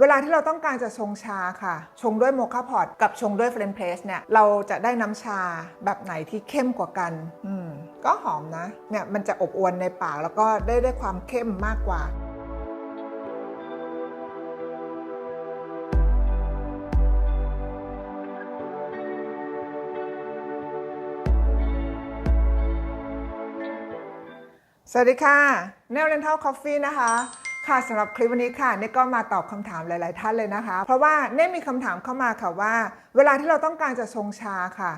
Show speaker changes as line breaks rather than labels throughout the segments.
เวลาที่เราต้องการจะชงชาค่ะ ชงด้วยโมคาพอตกับชงด้วยเฟรนเพรสเนี่ย เราจะได้น้ำชาแบบไหนที่เข้มกว่ากัน อืม ก็หอมนะ เนี่ยมันจะอบอวนในปากแล้วก็ได้ได้ความเข้มมากกว่าสวัสดีค่ะ n e l Rental Coffee นะคะ ค่ะสำหรับคลิปวันนี้ค่ะเน่ก็มาตอบคำถามหลาย ๆ ท่านเลยนะคะ เพราะว่าเน่มีคำถามเข้ามาค่ะว่า เวลาที่เราต้องการจะชงชาค่ะ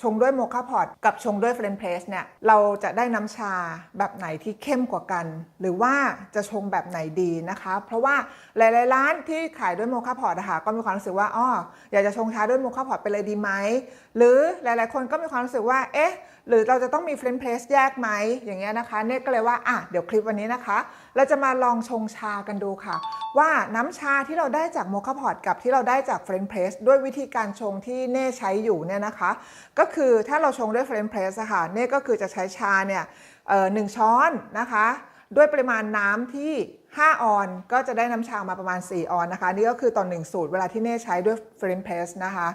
ชงด้วยโมคาพอตกับชงด้วยเฟรนเพรสเนี่ยเราจะได้น้ำชาแบบไหนที่เข้มกว่ากัน หรือว่าจะชงแบบไหนดีนะคะ เพราะว่าหลาย ๆ ร้านที่ขายด้วยโมคาพอตนะคะก็มีความรู้สึกว่าอ๋ออยากจะชงชาด้วยโมคาพอตไปเลยดีไหมหรือหลาย ๆ คนก็มีความรู้สึกว่าเอ๊ะหรือเราจะต้องมีเฟรนเพรสแยกไหมอย่างเงี้ยนะคะเนี่ยก็เลยว่าอะเดี๋ยวคลิปวันนี้นะคะ เราจะมาลองชงชากันดูค่ะ ว่าน้ำชาที่เราได้จากโมคาพอตกับที่เราได้จากเฟรนเพรสด้วยวิธีการชงที่เน่ใช้อยู่เนี่ยนะคะ ก็คือถ้าเราชงด้วยเฟรนเพรสค่ะเน่ก็คือจะใช้ชาเนี่ยหนึ่งช้อนนะคะ ด้วยปริมาณน้ำที่ 5 ออนก็จะได้น้ำชามาประมาณ 4 ออนนะคะ นี่ก็คือต่อ1สูตรเวลาที่เน่ใช้ด้วยเฟรนเพรสนะคะ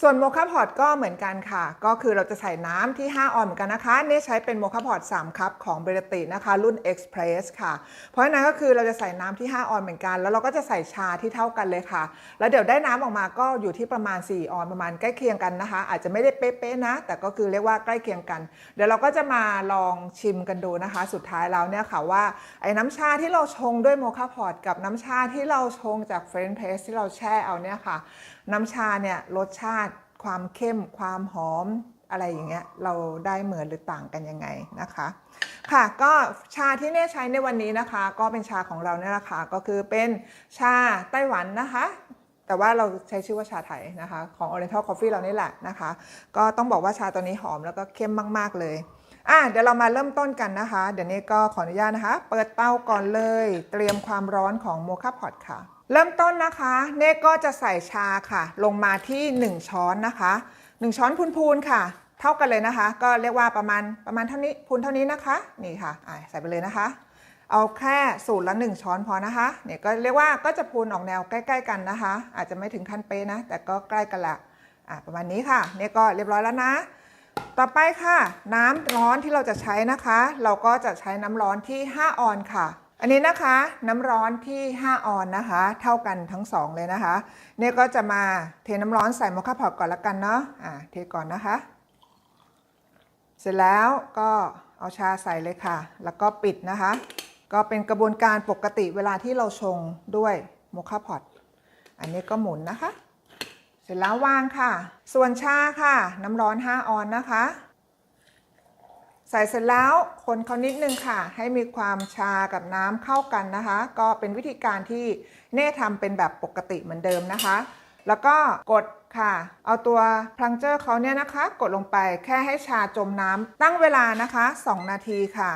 ส่วนโมคาพอตก็เหมือนกันค่ะ ก็คือเราจะใส่น้ำที่ 5 ออนเหมือนกันนะคะ เน่ใช้เป็นโมคาพอต3คัพของเบรตินะคะ รุ่น Express ค่ะ เพราะฉะนั้นก็คือเราจะใส่น้ำที่ 5 ออนเหมือนกัน แล้วเราก็จะใส่ชาที่เท่ากันเลยค่ะ แล้วเดี๋ยวได้น้ำออกมาก็อยู่ที่ประมาณ 4 ออนประมาณใกล้เคียงกันนะคะ อาจจะไม่ได้เป๊ะๆนะ แต่ก็คือเรียกว่าใกล้เคียงกัน เดี๋ยวเราก็จะมาลองชิมกันดูนะคะ สุดท้ายแล้วเนี่ยค่ะว่าไอ้น้ำชาที่เราชงด้วยโมคาพอตกับน้ำชาที่เราชงจากเฟรนเพสที่เราแช่เอาเนี่ยค่ะ น้ำชาเนี่ยรสชาติ ความเข้ม ความหอมอะไรอย่างเงี้ยเราได้เหมือนหรือต่างกันยังไงนะคะ ค่ะก็ชาที่เน่ใช้ในวันนี้นะคะ ก็เป็นชาของเราเนี่ยแหละค่ะก็คือเป็นชาไต้หวันนะคะแต่ว่าเราใช้ชื่อว่าชาไทยนะคะ ของ Oriental Coffee เรานี่แหละนะคะ ก็ต้องบอกว่าชาตัวนี้หอมแล้วก็เข้มมาก ๆ เลย อะเดี๋ยวเรามาเริ่มต้นกันนะคะ เดี๋ยวนี้ก็ขออนุญาตนะคะ เปิดเตาก่อนเลย เตรียมความร้อนของโมคาพอตค่ะ เริ่มต้นนะคะ เน่ก็จะใส่ชาค่ะ ลงมาที่ 1 ช้อนนะคะ 1 ช้อนพูนๆค่ะ เท่ากันเลยนะคะ ก็เรียกว่าประมาณประมาณเท่านี้พูนเท่านี้นะคะ นี่ค่ะอะใส่ไปเลยนะคะ เอาแค่สูตรละ 1 ช้อนพอนะคะ เนี่ยก็เรียกว่าก็จะพูนออกแนวใกล้ ๆ กันนะคะ อาจจะไม่ถึงขั้นเป๊ะนะ แต่ก็ใกล้กันละอะประมาณนี้ค่ะ เนี่ยก็เรียบร้อยแล้วนะ ต่อไปค่ะ น้ำร้อนที่เราจะใช้นะคะ เราก็จะใช้น้ำร้อนที่ 5 ออนค่ะ อันนี้นะคะน้ำร้อนที่ 5 ออนนะคะ เท่ากันทั้ง 2 เลยนะคะ เนี่ยก็จะมาเทน้ำร้อนใส่โมคาพอตก่อนละกันเนาะอ่าเทก่อนนะคะ เสร็จแล้วก็เอาชาใส่เลยค่ะ แล้วก็ปิดนะคะ ก็เป็นกระบวนการปกติเวลาที่เราชงด้วยโมคาพอตอันนี้ก็หมุนนะคะ ร็จแล้ววางค่ะ ส่วนชาค่ะ น้ำร้อน 5 ออนนะคะ ใส่เสร็จแล้วคนเขานิดนึงค่ะ ให้มีความชากับน้ำเข้ากันนะคะ ก็เป็นวิธีการที่เน่ทำเป็นแบบปกติเหมือนเดิมนะคะ แล้วก็กดค่ะ เอาตัวพลังเจอร์เขาเนี่ยนะคะ กดลงไปแค่ให้ชาจมน้ำตั้งเวลานะคะ 2 นาทีค่ะ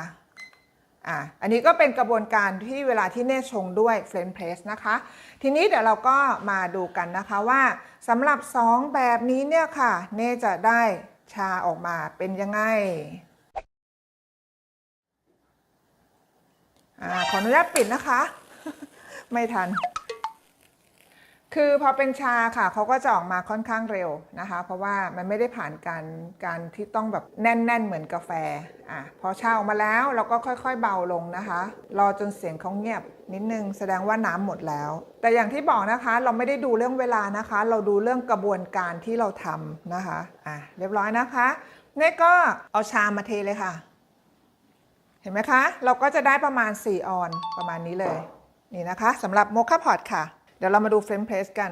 อะอันนี้ก็เป็นกระบวนการที่เวลาที่เน่ชงด้วยเฟรนเพรสนะคะ ทีนี้เดี๋ยวเราก็มาดูกันนะคะว่าสำหรับ 2 แบบนี้เนี่ยค่ะ เน่จะได้ชาออกมาเป็นยังไงอ่าขออนุญาตปิดนะคะ ไม่ทัน คือพอเป็นชาค่ะเขาก็จะออกมาค่อนข้างเร็วนะคะ เพราะว่ามันไม่ได้ผ่านการการที่ต้องแบบแน่น ๆ เหมือนกาแฟอะพอชาออกมาแล้วเราก็ค่อยๆเบาลงนะคะ รอจนเสียงเขาเงียบนิดนึงแสดงว่าน้ำหมดแล้ว แต่อย่างที่บอกนะคะ เราไม่ได้ดูเรื่องเวลานะคะ เราดูเรื่องกระบวนการที่เราทำนะคะอะเรียบร้อยนะคะนี่ก็เอาชามาเทเลยค่ะ เห็นไหมคะ เราก็จะได้ประมาณ 4 ออนประมาณนี้เลย นี่นะคะสำหรับโมคาพอตค่ะ ดี๋ยวเรามาดูเฟรมเพรสกัน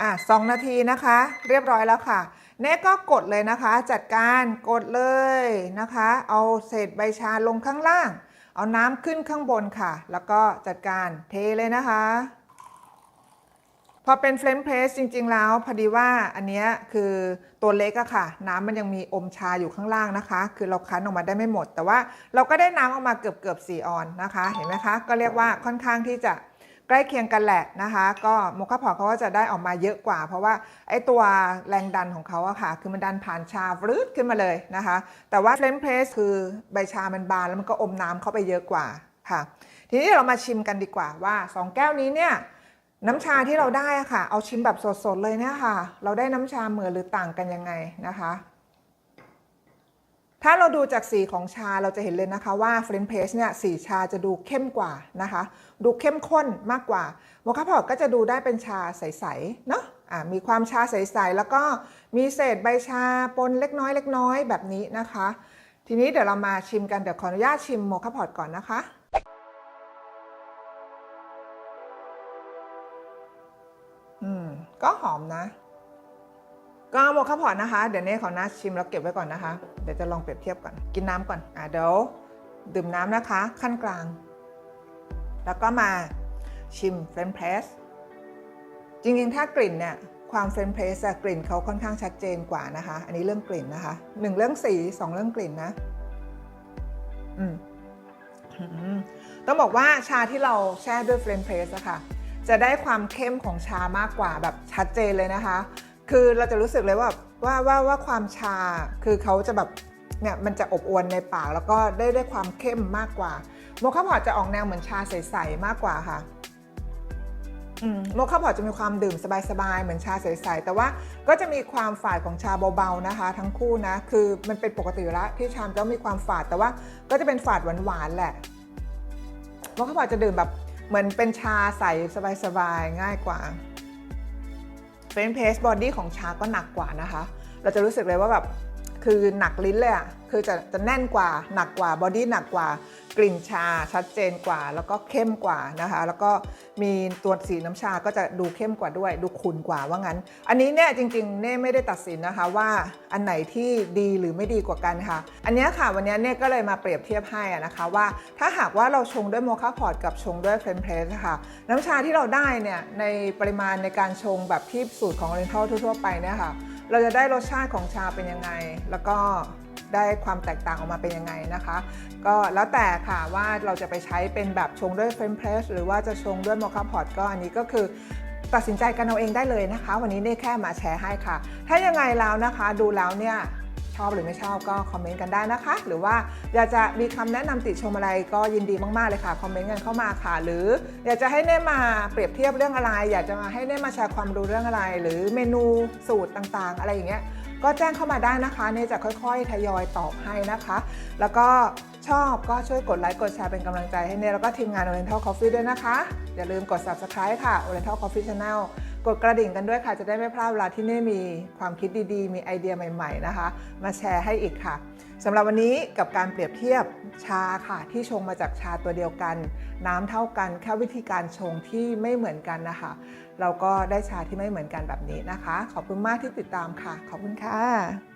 อะสองนาทีนะคะ เรียบร้อยแล้วค่ะเน่ก็กดเลยนะคะ จัดการกดเลยนะคะ เอาเศษใบชาลงข้างล่าง เอาน้ำขึ้นข้างบนค่ะ แล้วก็จัดการเทเลยนะคะ พอเป็นเฟรนเพรสจริง ๆ แล้วพอดีว่าอันเนี้ยคือตัวเล็กอะค่ะ น้ำมันยังมีอมชาอยู่ข้างล่างนะคะ คือเราคั้นออกมาได้ไม่หมด แต่ว่าเราก็ได้น้ำออกมาเกือบเกือบ4ออนนะคะ เห็นไหมคะ ก็เรียกว่าค่อนข้างที่จะใกล้เคียงกันแหละนะคะ ก็โมคาพอเขาก็จะได้ออกมาเยอะกว่า เพราะว่าไอ้ตัวแรงดันของเขาอะค่ะ คือมันดันผ่านชาฟรืดขึ้นมาเลยนะคะ แต่ว่าเฟรนเพรสคือใบชามันบานแล้วมันก็อมน้ำเข้าไปเยอะกว่าค่ะ ทีนี้เรามาชิมกันดีกว่าว่า 2 แก้วนี้เนี่ย น้ำชาที่เราได้อะค่ะ เอาชิมแบบสดๆเลยเนี่ยค่ะ เราได้น้ำชาเหมือนหรือต่างกันยังไงนะคะ ถ้าเราดูจากสีของชาเราจะเห็นเลยนะคะว่าเฟรนเพสเนี่ยสีชาจะดูเข้มกว่านะคะ ดูเข้มข้นมากกว่าโมคาพอตก็จะดูได้เป็นชาใสๆเนาะะมีความชาใสๆแล้วก็มีเศษใบชาปนเล็กน้อยเล็กน้อยแบบนี้นะคะ ทีนี้เดี๋ยวเรามาชิมกันเดี๋ยวขออนุญาตชิมโมคาพอร์ตก่อนนะคะ ก็หอมนะก็โมคาพอตนะคะ เดี๋ยวนี้ขอนัดชิมแล้วเก็บไว้ก่อนนะคะ เดี๋ยวจะลองเปรียบเทียบก่อน กินน้ำก่อน อะเดี๋ยวดื่มน้ำนะคะ ขั้นกลาง แล้วก็มาชิมเฟรนเพรส จริงๆ ถ้ากลิ่นเนี่ย ความเฟรนเพรสกลิ่นเขาค่อนข้างชัดเจนกว่านะคะ อันนี้เรื่องกลิ่นนะคะหนึ่งเรื่องสีสองเรื่องกลิ่นนะ อืมต้องบอกว่าชาที่เราแช่ด้วยเฟรนเพรสอะค่ะ จะได้ความเข้มของชามากกว่าแบบชัดเจนเลยนะคะ คือเราจะรู้สึกเลยว่าว่าว่าว่าความชาคือเขาจะแบบเนี่ยมันจะอบอวนในปากแล้วก็ได้ได้ความเข้มมากกว่า โมคาพอตจะออกแนวเหมือนชาใสๆมากกว่าค่ะอืมโมคาพอตจะมีความดื่มสบายๆเหมือนชาใสๆแต่ว่าก็จะมีความฝาดของชาเบาๆนะคะ ทั้งคู่นะคือมันเป็นปกติอยู่แล้วที่ชามจะมีความฝาดแต่ว่าก็จะเป็นฝาดหวานๆแหละโมคาพอตจะดื่มแบบ เหมือนเป็นชาใสสบายๆ ง่ายกว่าเฟรนเพสบอดี้ของชาก็หนักกว่านะคะ เราจะรู้สึกเลยว่าแบบ คือหนักลิ้นเลยอะคือจะจะแน่นกว่าหนักกว่าบอดี้หนักกว่ากลิ่นชาชัดเจนกว่า แล้วก็เข้มกว่านะคะ แล้วก็มีตัวสีน้ำชาก็จะดูเข้มกว่าด้วย ดูขุ่นกว่าว่างั้น อันนี้เนี่ยจริงๆเน่ไม่ได้ตัดสินนะคะว่าอันไหนที่ดีหรือไม่ดีกว่ากันค่ะ อันนี้ค่ะวันนี้เน่ก็เลยมาเปรียบเทียบให้นะคะว่าถ้าหากว่าเราชงด้วยโมคาพอร์ตกับชงด้วยเฟรนเพรสค่ะ น้ำชาที่เราได้เนี่ยในปริมาณในการชงแบบที่สูตรของ Oriental ทั่วๆไปเนี่ยค่ะ เราจะได้รสชาติของชาเป็นยังไง แล้วก็ได้ความแตกต่างออกมาเป็นยังไงนะคะ ก็แล้วแต่ค่ะว่าเราจะไปใช้เป็นแบบชงด้วยเฟรนเพรสหรือว่าจะชงด้วยโมคาพอตก็อันนี้ก็คือตัดสินใจกันเอาเองได้เลยนะคะ วันนี้ได้แค่มาแชร์ให้ค่ะ ถ้ายังไงแล้วนะคะดูแล้วเนี่ย อบหรือไม่ชอบก็คอมเมนต์กันได้นะคะ หรือว่าอยากจะมีคำแนะนำติชมอะไรก็ยินดีมาก ๆ เลยค่ะ คอมเมนต์กันเข้ามาค่ะ หรืออยากจะให้เน่มาเปรียบเทียบเรื่องอะไร อยากจะมาให้เน่มาแชร์ความรู้เรื่องอะไร หรือเมนูสูตรต่างๆ อะไรอย่างเงี้ยก็แจ้งเข้ามาได้นะคะเน่จะค่อย ๆ ทยอยตอบให้นะคะ แล้วก็ชอบก็ช่วยกดไลค์ กดแชร์เป็นกำลังใจให้เน่แล้วก็ทีมงาน Oriental Coffee ด้วยนะคะ อย่าลืมกด subscribe ค่ะ Oriental Coffee Channel กดกระดิ่งกันด้วยค่ะ จะได้ไม่พลาดเวลาที่เน่มีความคิดดีๆ มีไอเดียใหม่ๆนะคะ มาแชร์ให้อีกค่ะสำหรับวันนี้กับการเปรียบเทียบชาค่ะ ที่ชงมาจากชาตัวเดียวกัน น้ำเท่ากันแค่วิธีการชงที่ไม่เหมือนกันนะคะ เราก็ได้ชาที่ไม่เหมือนกันแบบนี้นะคะ ขอบคุณมากที่ติดตามค่ะ ขอบคุณค่ะ